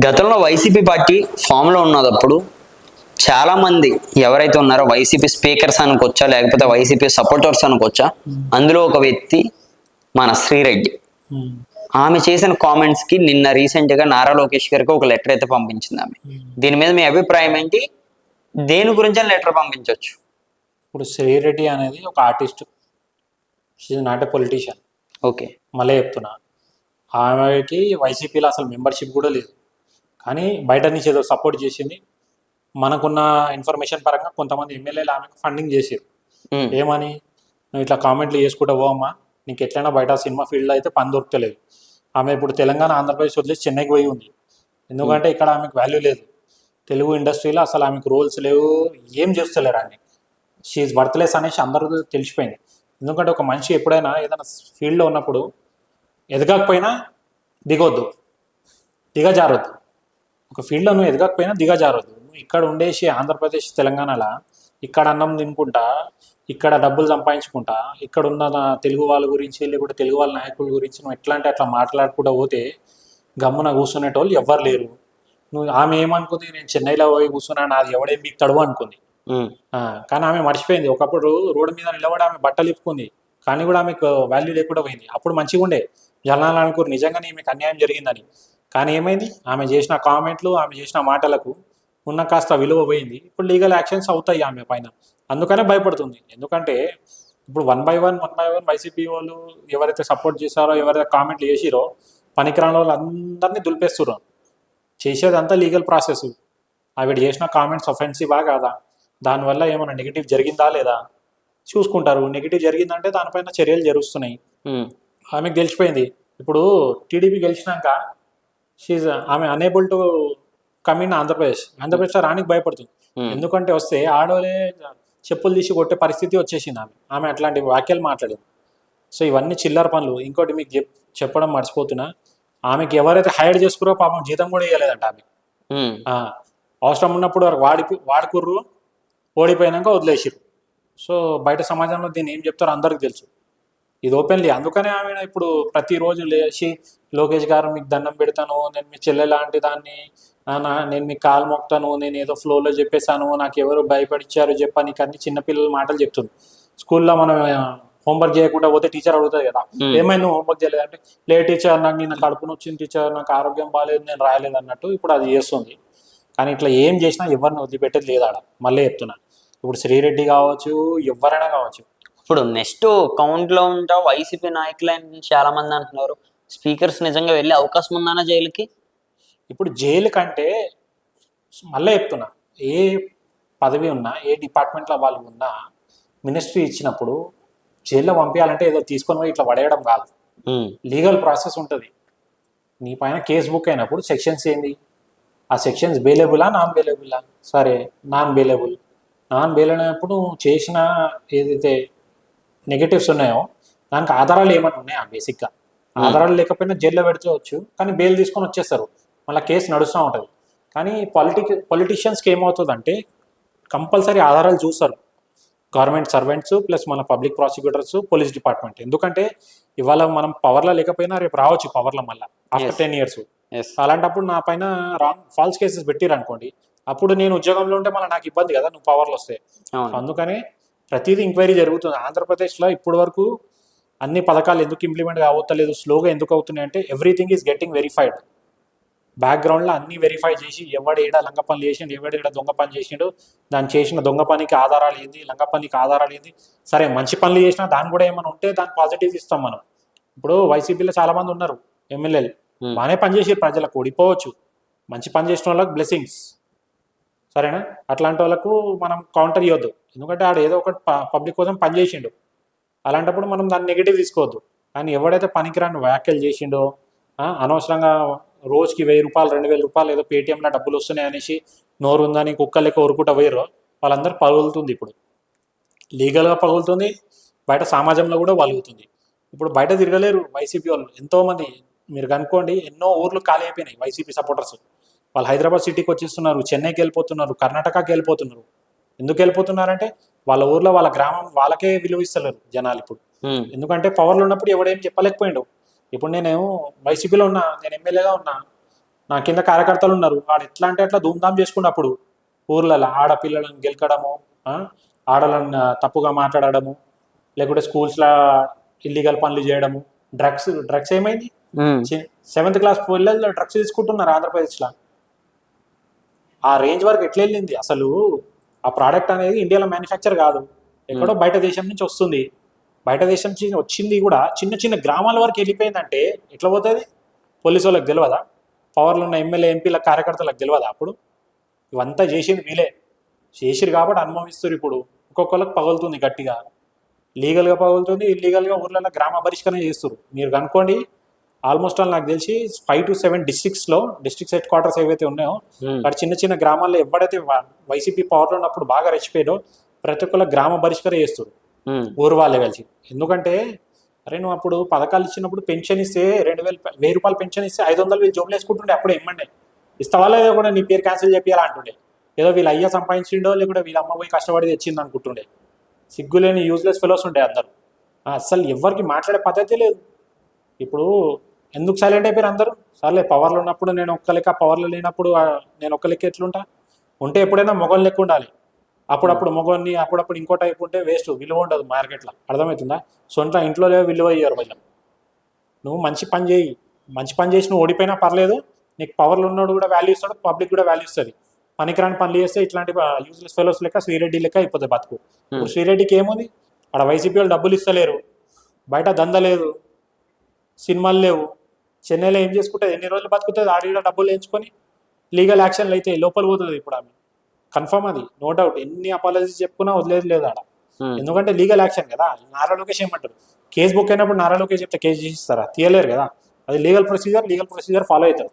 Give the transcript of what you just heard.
గతంలో YCP party ఫామ్లో ఉన్నదప్పుడు చాలా మంది ఎవరైతే ఉన్నారో వైసీపీ స్పీకర్స్ అనుకోవచ్చా లేకపోతే వైసీపీ సపోర్టర్స్ అనుకోవచ్చా అందులో ఒక వ్యక్తి మన శ్రీరెడ్డి. ఆమె చేసిన కామెంట్స్కి నిన్న రీసెంట్గా నారా లోకేష్ గారికి ఒక లెటర్ అయితే పంపించింది ఆమె. దీని మీద మీ అభిప్రాయం ఏంటి? దేని గురించి లెటర్ పంపించవచ్చు ఇప్పుడు శ్రీరెడ్డి అనేది ఒక artist she's not a politician okay మళ్ళీ చెప్తున్నా. ఆమెకి వైసీపీలో అసలు మెంబర్షిప్ కూడా లేదు. కానీ బయట నుంచి ఏదో సపోర్ట్ చేసింది. మనకున్న ఇన్ఫర్మేషన్ పరంగా కొంతమంది ఎమ్మెల్యేలు ఆమెకు ఫండింగ్ చేసారు ఏమని? నువ్వు ఇట్లా కామెంట్లు చేసుకుంటా పోమ్మా నీకు ఎట్లయినా బయట సినిమా ఫీల్డ్లో అయితే పని దొరకలేదు. ఆమె ఇప్పుడు తెలంగాణ ఆంధ్రప్రదేశ్ వదిలేసి చెన్నైకి పోయి ఉంది. ఎందుకంటే ఇక్కడ ఆమెకు వాల్యూ లేదు. తెలుగు ఇండస్ట్రీలో అసలు ఆమెకు రోల్స్ లేవు. ఏం చేస్తలేరు ఆమె. షీఈ్ వర్త్లెస్ అనేసి అందరూ తెలిసిపోయింది. ఎందుకంటే ఒక మనిషి ఎప్పుడైనా ఏదైనా ఫీల్డ్లో ఉన్నప్పుడు ఎదగకపోయినా దిగొద్దు. దిగజారొద్దు. ఒక ఫీల్డ్లో నువ్వు ఎదగకపోయినా దిగజారొద్దు. నువ్వు ఇక్కడ ఉండేసి ఆంధ్రప్రదేశ్ తెలంగాణలో ఇక్కడ అన్నం తినుకుంటా ఇక్కడ డబ్బులు సంపాదించుకుంటా ఇక్కడ ఉన్న తెలుగు వాళ్ళ గురించి లేకుంటే తెలుగు వాళ్ళ నాయకుల గురించి నువ్వు ఎట్లా అంటే అట్లా మాట్లాడుకుంటూ పోతే గమ్మున కూర్చునేటోళ్ళు ఎవ్వరు లేరు. నువ్వు ఆమె ఏమనుకుంది? నేను చెన్నైలో పోయి కూర్చున్నా నాది ఎవడేం బిక్తాడు అనుకుంది. కానీ ఆమె మర్చిపోయింది. ఒకప్పుడు రోడ్డు మీద నిలబడి ఆమె బట్టలు ఇప్పుకుంది. కానీ కూడా ఆమెకు వాల్యూ లేకుండా పోయింది. అప్పుడు మంచిగా ఉండే జనాలు అనుకోరు నిజంగానే ఈమెకు అన్యాయం జరిగిందని. కానీ ఏమైంది? ఆమె చేసిన కామెంట్లు ఆమె చేసిన మాటలకు ఉన్న కాస్త విలువ పోయింది. ఇప్పుడు లీగల్ యాక్షన్స్ అవుతాయి ఆమె పైన. అందుకనే భయపడుతుంది. ఎందుకంటే ఇప్పుడు one by one one by one YCP వాళ్ళు ఎవరైతే సపోర్ట్ చేశారో ఎవరైతే కామెంట్లు చేసిరో పనికిరాని వాళ్ళు అందరినీ దులిపేస్తున్నారు చేసేదంతా లీగల్ ప్రాసెస్. ఆవిడ చేసిన కామెంట్స్ ఒఫెన్సివా కాదా? దానివల్ల ఏమైనా నెగిటివ్ జరిగిందా లేదా? చూసుకుంటారు. నెగిటివ్ జరిగిందంటే దానిపైన చర్యలు జరుగుతున్నాయి. ఆమెకు గెలిచిపోయింది ఇప్పుడు టీడీపీ గెలిచినాక షీజ్ ఆమె unable to come in Andhra Pradesh. ఆంధ్రప్రదేశ్లో రానికి భయపడుతుంది. ఎందుకంటే వస్తే ఆడోలే చెప్పులు తీసి కొట్టే పరిస్థితి వచ్చేసింది ఆమె. ఆమె అట్లాంటి వాక్యాలు మాట్లాడింది. సో ఇవన్నీ చిల్లర పనులు. ఇంకోటి మీకు చెప్ చెప్పడం మర్చిపోతున్నా. ఆమెకి ఎవరైతే హైర్ చేసుకురో పాపం జీతం కూడా ఇవ్వలేదంట ఆమె. ఆ, అవసరం ఉన్నప్పుడు వారు వాడి వాడుకుర్రు ఓడిపోయినాక వదిలేసిర్రు. సో బయట సమాజంలో దీన్ని ఏం చెప్తారో అందరికి తెలుసు. ఇది ఓపెన్లీ అందుకనే ఆమె ఇప్పుడు ప్రతిరోజు లేచి లోకేష్ గారు మీకు దండం పెడతాను నేను మీ చెల్లె లాంటి దాన్ని నేను మీకు కాలు మొక్తాను నేను ఏదో ఫ్లోలో చెప్పేశాను నాకు ఎవరు భయపడిచ్చారు చెప్పా నీకు అన్ని చిన్నపిల్లల మాటలు చెప్తుంది. స్కూల్లో మనం హోంవర్క్ చేయకుండా పోతే టీచర్ అడుగుతుంది కదా. ఏమైనా హోంవర్క్ చేయలేదు? అంటే లే టీచర్ నాకు నిన్న కడుపు నొచ్చింది టీచర్ నాకు ఆరోగ్యం బాగాలేదు నేను రాయలేదు అన్నట్టు ఇప్పుడు అది చేస్తుంది. కానీ ఇట్లా ఏం చేసినా ఎవరిని వదిలిపెట్టేది లేదు ఆడ. మళ్ళీ చెప్తున్నా. ఇప్పుడు శ్రీరెడ్డి కావచ్చు ఎవరైనా కావచ్చు ఇప్పుడు నెక్స్ట్ కౌంట్లో ఉంటా వైసీపీ నాయకులు చాలా మంది అంటున్నారు. స్పీకర్స్ నిజంగా వెళ్ళే అవకాశం ఉందన్న జైలుకి? ఇప్పుడు జైలు కంటే మళ్ళీ చెప్తున్నా ఏ పదవి ఉన్నా ఏ డిపార్ట్మెంట్లో వాళ్ళు ఉన్నా మినిస్ట్రీ ఇచ్చినప్పుడు జైల్లో పంపించాలంటే ఏదో తీసుకొని పోయి ఇట్లా పడేయడం కాదు. లీగల్ ప్రాసెస్ ఉంటుంది. నీ పైన కేసు బుక్ అయినప్పుడు సెక్షన్స్ ఏంది? ఆ సెక్షన్స్ బేలబులా నాన్ బేలబులా సరే నాన్ బేలబుల్ నాన్ బేల్ అయినప్పుడు చేసిన ఏదైతే నెగటివ్స్ ఉన్నాయో దానికి ఆధారాలు ఏమైనా ఉన్నాయా? బేసిక్గా ఆధారాలు లేకపోయినా జైల్లో పెడుకోవచ్చు కానీ బెయిల్ తీసుకొని వచ్చేస్తారు. మళ్ళీ కేసు నడుస్తూ ఉంటుంది. కానీ పొలిటిక్ పొలిటీషియన్స్కి ఏమవుతుందంటే కంపల్సరీ ఆధారాలు చూస్తారు. గవర్నమెంట్ సర్వెంట్స్ ప్లస్ మన పబ్లిక్ ప్రాసిక్యూటర్స్ పోలీస్ డిపార్ట్మెంట్ ఎందుకంటే ఇవాళ మనం పవర్లో లేకపోయినా రేపు రావచ్చు పవర్లో మళ్ళీ ఆఫ్టర్. Ten years. అలాంటప్పుడు నా పైన రాంగ్ ఫాల్స్ కేసెస్ పెట్టిరు అనుకోండి అప్పుడు నేను ఉద్యోగంలో ఉంటే మళ్ళీ నాకు ఇబ్బంది కదా నువ్వు పవర్లో వస్తే. అందుకనే ప్రతిదీ ఎంక్వైరీ జరుగుతుంది. ఆంధ్రప్రదేశ్లో ఇప్పటి వరకు అన్ని పథకాలు ఎందుకు ఇంప్లిమెంట్ కావట్లేదు స్లోగా ఎందుకు అవుతున్నాయి అంటే ఎవ్రీథింగ్ ఈజ్ గెట్టింగ్ వెరిఫైడ్ బ్యాక్గ్రౌండ్లో అన్ని వెరిఫై చేసి ఎవడు ఏడా లంగ పనులు చేసిండు ఎవడు ఏడా దొంగ పని చేసిండు దాన్ని చేసిన దొంగ పనికి ఆధారాలు ఏంది లంగ పనికి ఆధారాలు ఏంది? సరే మంచి పనులు చేసినా దాని కూడా ఏమైనా ఉంటే దాని పాజిటివ్ ఇస్తాం మనం. ఇప్పుడు వైసీపీలో చాలా మంది ఉన్నారు ఎమ్మెల్యేలు. బాగానే పనిచేసి ప్రజలకు ఓడిపోవచ్చు. మంచి పని చేసిన వాళ్ళకి బ్లెస్సింగ్స్ సరేనా? అట్లాంటి వాళ్ళకు మనం కౌంటర్ ఇవ్వద్దు ఎందుకంటే ఆడు ఏదో ఒకటి పబ్లిక్ కోసం పని చేసిండు. అలాంటప్పుడు మనం దాన్ని నెగిటివ్ తీసుకోవద్దు. కానీ ఎవడైతే పనికిరాని వ్యాఖ్యలు చేసిండో అనవసరంగా రోజుకి వెయ్యి రూపాయలు రెండు వేల రూపాయలు ఏదో పేటీఎంలో డబ్బులు వస్తున్నాయి అనేసి నోరు ఉందని కుక్క లెక్క ఉరుకుంటా పోయారో వాళ్ళందరూ పగులుతుంది ఇప్పుడు. లీగల్గా పగులుతుంది బయట సమాజంలో కూడా పలుగుతుంది ఇప్పుడు బయట తిరగలేరు వైసీపీ వాళ్ళు. ఎంతోమంది మీరు కనుక్కోండి ఎన్నో ఊర్లు ఖాళీ అయిపోయినాయి వైసీపీ సపోర్టర్స్. వాళ్ళు హైదరాబాద్ సిటీకి వచ్చేస్తున్నారు చెన్నైకి వెళ్ళిపోతున్నారు కర్ణాటకకి వెళ్ళిపోతున్నారు. ఎందుకు వెళ్ళిపోతున్నారంటే వాళ్ళ ఊర్లో వాళ్ళ గ్రామం వాళ్ళకే విలువ ఇస్తలేరు జనాలు ఇప్పుడు. ఎందుకంటే పవర్లో ఉన్నప్పుడు ఎవడేం చెప్పలేకపోయిండు. ఇప్పుడు నేను వైసీపీలో ఉన్నా నేను ఎమ్మెల్యేగా ఉన్నా నా కింద కార్యకర్తలు ఉన్నారు. వాడు ఎట్లా అంటే అట్లా ధూమ్ధామ్ చేసుకుంటే అప్పుడు ఊర్లలో ఆడపిల్లలను గెలకడము ఆడలను తప్పుగా మాట్లాడడము లేకుంటే స్కూల్స్లో ఇల్లీగల్ పనులు చేయడము డ్రగ్స్ డ్రగ్స్ ఏమైంది? సెవెంత్ క్లాస్ పిల్లలు డ్రగ్స్ తీసుకుంటున్నారు ఆంధ్రప్రదేశ్లో. ఆ రేంజ్ వరకు ఎట్లా వెళ్ళింది? అసలు ఆ ప్రోడక్ట్ అనేది ఇండియాలో మ్యానుఫ్యాక్చర్ కాదు. ఎక్కడో బయట దేశం నుంచి వస్తుంది. బయట దేశం నుంచి వచ్చింది కూడా చిన్న చిన్న గ్రామాల వరకు వెళ్ళిపోయిందంటే ఎట్లా పోతుంది? పోలీసు వాళ్ళకి తెలియదా పవర్లో ఉన్న ఎమ్మెల్యే ఎంపీల కార్యకర్తలకు తెలియదా అప్పుడు? ఇవంతా చేసింది వీలే చేసిరు కాబట్టి అనుభవిస్తారు ఇప్పుడు. ఒక్కొక్కరికి పగులుతుంది గట్టిగా. లీగల్గా పగులుతుంది ఇల్లీగల్గా ఊర్లలో గ్రామ బహిష్కరణ చేస్తారు మీరు కనుక్కోండి ఆల్మోస్ట్ ఆల్ నాకు తెలిసి ఫైవ్ టు సెవెన్ డిస్ట్రిక్ట్స్లో డిస్ట్రిక్ట్ హెడ్ క్వార్టర్స్ ఏవైతే ఉన్నాయో అక్కడ చిన్న చిన్న గ్రామాల్లో ఎవడైతే వైసీపీ పవర్లో ఉన్నప్పుడు బాగా రెచ్చిపోయాడో ప్రతి ఒక్కళ్ళ గ్రామ బహిష్కరణ చేస్తారు. ఊరు వాళ్ళే కలిసి. ఎందుకంటే అరే నువ్వు అప్పుడు పథకాలు ఇచ్చినప్పుడు పెన్షన్ ఇస్తే రెండు వేలు వెయ్యి రూపాయలు పెన్షన్ ఇస్తే ఐదు వందలు వీళ్ళు జోబులు వేసుకుంటుండే అప్పుడు ఇమ్మండే. ఇస్తావా లేదో కూడా నీ పేరు క్యాన్సిల్ చేయాలా అంటుండే. ఏదో వీళ్ళ అయ్య సంపాదించిండో లేకుంటే వీళ్ళ అమ్మ పోయి కష్టపడి తెచ్చింది అనుకుంటుండే. సిగ్గులేని యూజ్లెస్ ఫెలోస్ ఉండే అందరు. ఆ, అస్సలు ఎవరికి మాట్లాడే పద్ధతి లేదు. ఇప్పుడు ఎందుకు సైలెంట్ అయిపోయారు అందరూ? సర్లే పవర్లో ఉన్నప్పుడు నేను ఒక్క లెక్క పవర్లో లేనప్పుడు నేను ఒక్క లెక్క ఎట్లుంటా? ఉంటే ఎప్పుడైనా మొగలు లెక్క ఉండాలి. అప్పుడప్పుడు మొగల్ని అప్పుడప్పుడు ఇంకో టైప్ ఉంటే వేస్ట్ విలువ ఉండదు మార్కెట్లో అర్థమవుతుందా? సొంత ఇంట్లో లేవో విలువ అయ్యారు వీళ్ళు నువ్వు మంచి పని చేయి. మంచి పని చేసి నువ్వు ఓడిపోయినా పర్లేదు. నీకు పవర్లో ఉన్నాడు కూడా వాల్యూ ఇస్తాడు పబ్లిక్ కూడా వాల్యూ ఇస్తుంది. పనికిరాని పనులు చేస్తే ఇట్లాంటి యూజ్లెస్ ఫెలోస్ లెక్క శ్రీరెడ్డి లెక్క అయిపోతుంది బతుకు. ఇప్పుడు శ్రీరెడ్డికి ఏముంది? అక్కడ వైసీపీ వాళ్ళు డబ్బులు ఇస్తలేరు. బయట దంద లేదు. సినిమాలు లేవు. చెన్నైలో ఏం చేసుకుంటుంది ఎన్ని రోజులు బతుకుతుంది ఆడిడ డబ్బులు వేయించుకొని లీగల్ యాక్షన్లు అయితే లోపల పోతుంది ఇప్పుడు ఆమె. కన్ఫర్మ్ అది నో డౌట్. ఎన్ని అపాలజీస్ చెప్పుకున్నా వదిలేదు లేదు ఆడ. ఎందుకంటే లీగల్ యాక్షన్ కదా నారా లోకేష్ ఏమంటారు కేసు బుక్ అయినప్పుడు నారా లోకేష్ చెప్తే కేసు చేసిస్తారా? తీయలేరు కదా. అది legal procedure legal procedure follow అవుతారు.